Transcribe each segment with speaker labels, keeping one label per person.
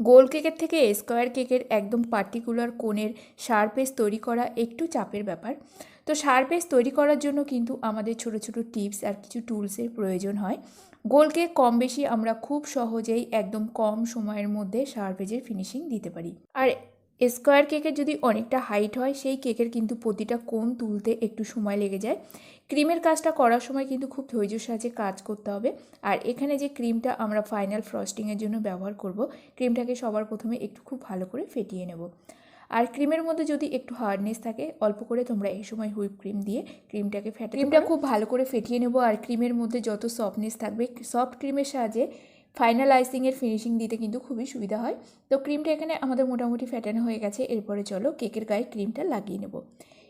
Speaker 1: গোল কেকের থেকে স্কোয়ার কেকের একদম পার্টিকুলার কোণের শার্পেস তৈরি করা একটু চাপের ব্যাপার। তো শার্পেস তৈরি করার জন্য কিন্তু আমাদের ছোট ছোট টিপস আর কিছু টুলসের প্রয়োজন হয়। গোল কেক কম বেশি আমরা খুব সহজেই একদম কম সময়ের মধ্যে শার্পেজের ফিনিশিং দিতে পারি। আর স্কোয়ার কেকের যদি অনেকটা হাইট হয় সেই কেকের কিন্তু প্রতিটা কোণ তুলতে একটু সময় লেগে যায়। ক্রিমের কাজটা করার সময় কিন্তু খুব ধৈর্যের সাহায্যে কাজ করতে হবে। আর এখানে যে ক্রিমটা আমরা ফাইনাল ফ্রস্টিংয়ের জন্য ব্যবহার করব ক্রিমটাকে সবার প্রথমে একটু খুব ভালো করে ফেটিয়ে নেব। আর ক্রিমের মধ্যে যদি একটু হার্ডনেস থাকে অল্প করে তোমরা এই সময় হুইপ ক্রিম দিয়ে ক্রিমটাকে ফেটে ক্রিমটা খুব ভালো করে ফেটিয়ে নেব। আর ক্রিমের মধ্যে যত সফটনেস থাকবে সফট ক্রিমের সাহায্যে ফাইনাল আইসিংয়ের ফিনিশিং দিতে কিন্তু খুবই সুবিধা হয়। তো ক্রিমটা এখানে আমাদের মোটামুটি ফ্যাটানো হয়ে গেছে, এরপরে চলো কেকের গায়ে ক্রিমটা লাগিয়ে নেব।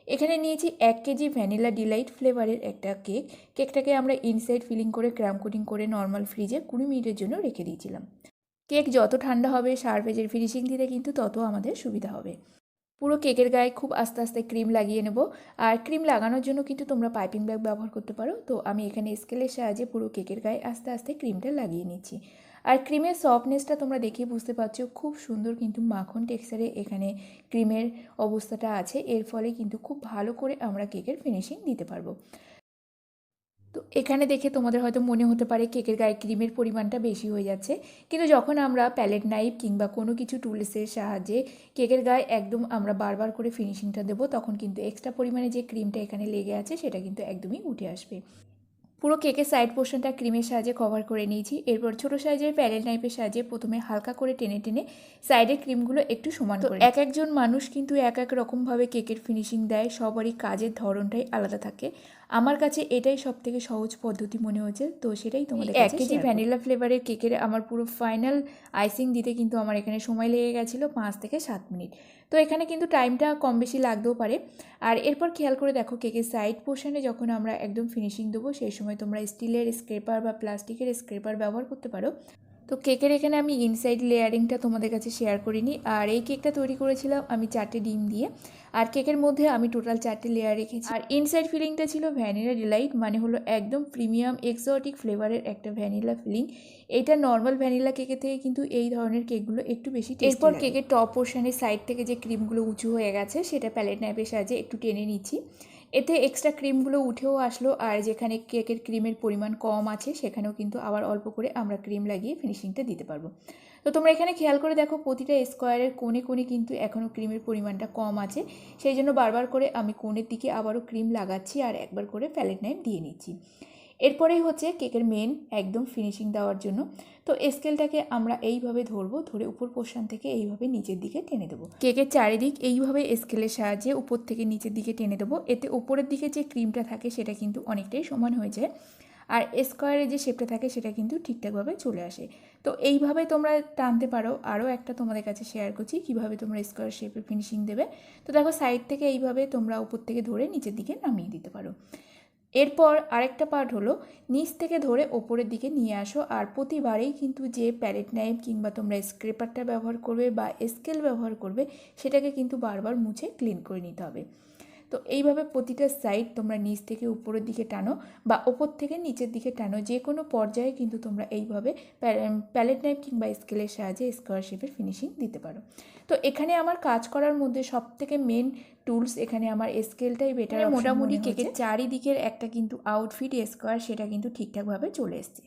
Speaker 1: এখানে নিয়েছি এক কেজি ভ্যানিলা ডিলাইট ফ্লেভারের একটা কেক কেকটাকে আমরা ইনসাইড ফিলিং করে ক্র্যাম কোটিং করে নর্মাল ফ্রিজে কুড়ি মিনিটের জন্য রেখে দিয়েছিলাম। কেক যত ঠান্ডা হবে সার্ভেজের ফিনিশিং দিতে কিন্তু তত আমাদের সুবিধা হবে। পুরো কেকের গায়ে খুব আস্তে আস্তে ক্রিম লাগিয়ে নেব। আর ক্রিম লাগানোর জন্য কিন্তু তোমরা পাইপিং ব্যাগ ব্যবহার করতে পারো। তো আমি এখানে স্কেলের সাহায্যে পুরো কেকের গায়ে আস্তে আস্তে ক্রিমটা লাগিয়ে নিচ্ছি। আর ক্রিমের সফটনেসটা তোমরা দেখে বুঝতে পারছ, খুব সুন্দর কিন্তু মাখন টেক্সচারে এখানে ক্রিমের অবস্থাটা আছে। এর ফলে কিন্তু খুব ভালো করে আমরা কেকের ফিনিশিং দিতে পারব। তো এখানে দেখে তোমাদের হয়তো মনে হতে পারে কেকের গায়ে ক্রিমের পরিমাণটা বেশি হয়ে যাচ্ছে। কিন্তু যখন আমরা প্যালেট নাইফ কিংবা কোনো কিছু টুলসের সাহায্যে কেকের গায়ে একদম আমরা বারবার করে ফিনিশিংটা দেবো, তখন কিন্তু এক্সট্রা পরিমাণে যে ক্রিমটা এখানে লেগে আছে, সেটা কিন্তু একদমই উঠে আসবে। পুরো কেকের সাইড পোর্শনটা ক্রিমের সাহায্যে কভার করে নিয়েছি। এরপর ছোটো সাইজের প্যালেট নাইফের সাহায্যে প্রথমে হালকা করে টেনে টেনে সাইডের ক্রিমগুলো একটু সমান করে এক একজন মানুষ কিন্তু এক এক রকমভাবে কেকের ফিনিশিং দেয় সবারই কাজের ধরনটাই আলাদা থাকে। আমার কাছে এটাই সব থেকে সহজ পদ্ধতি মনে হয়েছে তো সেটাই তোমাদের এক কেজি ভ্যানিলা ফ্লেভারের কেকের আমার পুরো ফাইনাল আইসিং দিতে কিন্তু আমার এখানে সময় লেগে গেছিল পাঁচ থেকে সাত মিনিট। তো এখানে কিন্তু টাইমটা কম বেশি লাগতেও পারে। আর এরপর খেয়াল করে দেখো কেকের সাইড পোর্শনে যখন আমরা একদম ফিনিশিং দেবো সেই সময় তোমরা স্টিলের স্ক্রেপার বা প্লাস্টিকের স্ক্রেপার ব্যবহার করতে পারো। তো কেকের এখানে আমি ইনসাইড লেয়ারিংটা তোমাদের কাছে শেয়ার করিনি। আর এই কেকটা তৈরি করেছিলাম আমি চারটে ডিম দিয়ে। আর কেকের মধ্যে আমি টোটাল চারটে লেয়ার রেখেছি। আর ইনসাইড ফিলিংটা ছিল ভ্যানিলা ডিলাইট মানে হলো একদম প্রিমিয়াম এক্সোটিক ফ্লেভারের একটা ভ্যানিলা ফিলিং এটা নর্মাল ভ্যানিলা কেকের থেকে কিন্তু এই ধরনের কেকগুলো একটু বেশি এরপর কেকের টপ পোর্শনের সাইড থেকে যে ক্রিমগুলো উঁচু হয়ে গেছে সেটা প্যালেট ন্যাপের সাহায্যে একটু টেনে নিচ্ছি। এতে এক্সট্রা ক্রিমগুলো উঠেও আসলো, আর যেখানে কেকের ক্রিমের পরিমাণ কম আছে, সেখানেও কিন্তু আবার অল্প করে আমরা ক্রিম লাগিয়ে ফিনিশিংটা দিতে পারব। তো তোমরা এখানে খেয়াল করে দেখো, প্রতিটা স্কোয়ারের কোণে কোণে কিন্তু এখনও ক্রিমের পরিমাণটা কম আছে। সেই জন্য বারবার করে আমি কোণের দিকে আবারও ক্রিম লাগাচ্ছি, আর একবার করে প্যালেট নাইফ দিয়ে নিচ্ছি। এরপরেই হচ্ছে কেকের মেন একদম ফিনিশিং দেওয়ার জন্য। তো স্কেলটাকে আমরা এইভাবে ধরবো, ধরে উপর পোর্শন থেকে এইভাবে নিচের দিকে টেনে দেবো। কেকের চারিদিক এইভাবে স্কেলের সাহায্যে উপর থেকে নিচের দিকে টেনে দেবো। এতে উপরের দিকে যে ক্রিমটা থাকে সেটা কিন্তু অনেকটাই সমান হয়ে যায়। আর স্কোয়ারের যে শেপটা থাকে সেটা কিন্তু ঠিকঠাকভাবে চলে আসে। তো এইভাবে তোমরা টানতে পারো। আরও একটা তোমাদের কাছে শেয়ার করছি, কীভাবে তোমরা স্কোয়ার শেপের ফিনিশিং দেবে। তো দেখো সাইড থেকে এইভাবে তোমরা উপর থেকে ধরে নিচের দিকে নামিয়ে দিতে পারো। এরপর আরেকটা পার্ট হলো, নিচ থেকে ধরে ওপরের দিকে নিয়ে আসো। আর প্রতিবারেই কিন্তু যে প্যালেট নাইফ কিংবা তোমরা স্ক্রেপারটা ব্যবহার করবে বা স্কেল ব্যবহার করবে, সেটাকে কিন্তু বারবার মুছে ক্লিন করে নিতে হবে। তো এইভাবে প্রতিটা সাইড তোমরা নিচ থেকে উপরের দিকে টানো বা ওপর থেকে নিচের দিকে টানো। যে কোনো পর্যায়ে কিন্তু তোমরা এইভাবে প্যালেট নাইফ কিংবা স্কেলের সাহায্যে স্কোয়ার শেপের ফিনিশিং দিতে পারো। তো এখানে আমার কাজ করার মধ্যে সব থেকে মেন টুলস এখানে আমার স্কেলটাই বেটার মোটামুটি কেকের চারিদিকের একটা কিন্তু আউটফিট স্কোয়ার সেটা কিন্তু ঠিকঠাকভাবে চলে এসছে।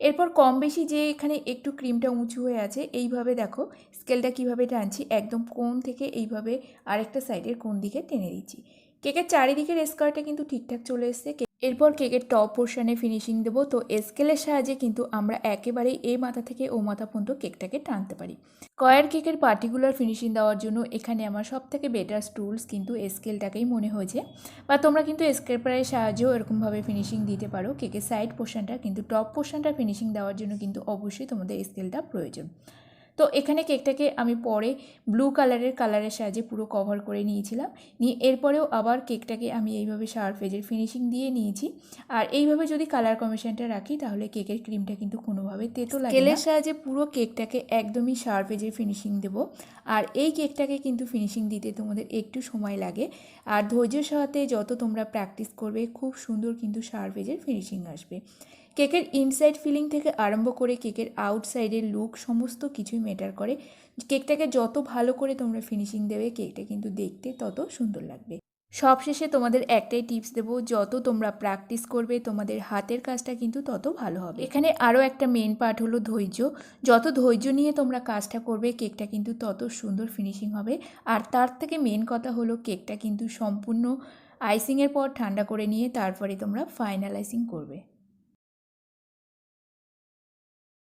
Speaker 1: এরপর কম বেশি যে এখানে একটু ক্রিমটা উঁচু হয়ে আছে, এইভাবে দেখো, স্কেলটা কীভাবে টানছি, একদম কোন থেকে এইভাবে আরেকটা সাইডের কোন দিকে টেনে দিচ্ছি। কেকের চারিদিকের স্কারটা কিন্তু ঠিকঠাক চলে এসছে এরপর কেকের টপ পোর্শনে ফিনিশিং দেবো। তো স্কেলের সাহায্যে কিন্তু আমরা একেবারেই এ মাথা থেকে ও মাথা পর্যন্ত কেকটাকে টানতে পারি। কয়ার কেকের পার্টিকুলার ফিনিশিং দেওয়ার জন্য এখানে আমার সব থেকে বেটার টুলস কিন্তু স্কেলটাকেই মনে হয়েছে। বা তোমরা কিন্তু স্ক্রেপারের সাহায্যেও এরকমভাবে ফিনিশিং দিতে পারো। কেকের সাইড পোর্শনটা কিন্তু টপ পোর্শনটা ফিনিশিং দেওয়ার জন্য কিন্তু অবশ্যই তোমাদের স্কেলটা প্রয়োজন। তো এখানে কেকটাকে আমি পরে ব্লু কালারের কালারের সাহায্যে পুরো কভার করে নিয়েছিলাম। নিয়ে এরপরেও আবার কেকটাকে আমি এইভাবে শার্ফেজের ফিনিশিং দিয়ে নিয়েছি। আর এইভাবে যদি কালার কমিশনটা রাখি, তাহলে কেকের ক্রিমটা কিন্তু কোনোভাবে তেতো লাগে স্কেলের সাহায্যে পুরো কেকটাকে একদমই শার্ফেজের ফিনিশিং দেব। আর এই কেকটাকে কিন্তু ফিনিশিং দিতে তোমাদের একটু সময় লাগে। আর ধৈর্যের সাথে যত তোমরা প্র্যাকটিস করবে, খুব সুন্দর কিন্তু শার্ফেজের ফিনিশিং আসবে। কেকের ইনসাইড ফিলিং থেকে আরম্ভ করে কেকের আউটসাইডের লুক সমস্ত কিছুই ম্যাটার করে। কেকটাকে যত ভালো করে তোমরা ফিনিশিং দেবে, কেকটা কিন্তু দেখতে তত সুন্দর লাগবে। সবশেষে তোমাদের একটাই টিপস দেবো, যত তোমরা প্র্যাকটিস করবে, তোমাদের হাতের কাজটা কিন্তু তত ভালো হবে। এখানে আরও একটা মেন পার্ট হলো ধৈর্য। যত ধৈর্য নিয়ে তোমরা কাজটা করবে, কেকটা কিন্তু তত সুন্দর ফিনিশিং হবে। আর তার থেকে মেন কথা হলো কেকটা কিন্তু সম্পূর্ণ আইসিংয়ের পর ঠান্ডা করে নিয়ে তারপরে তোমরা ফাইনাল আইসিং করবে।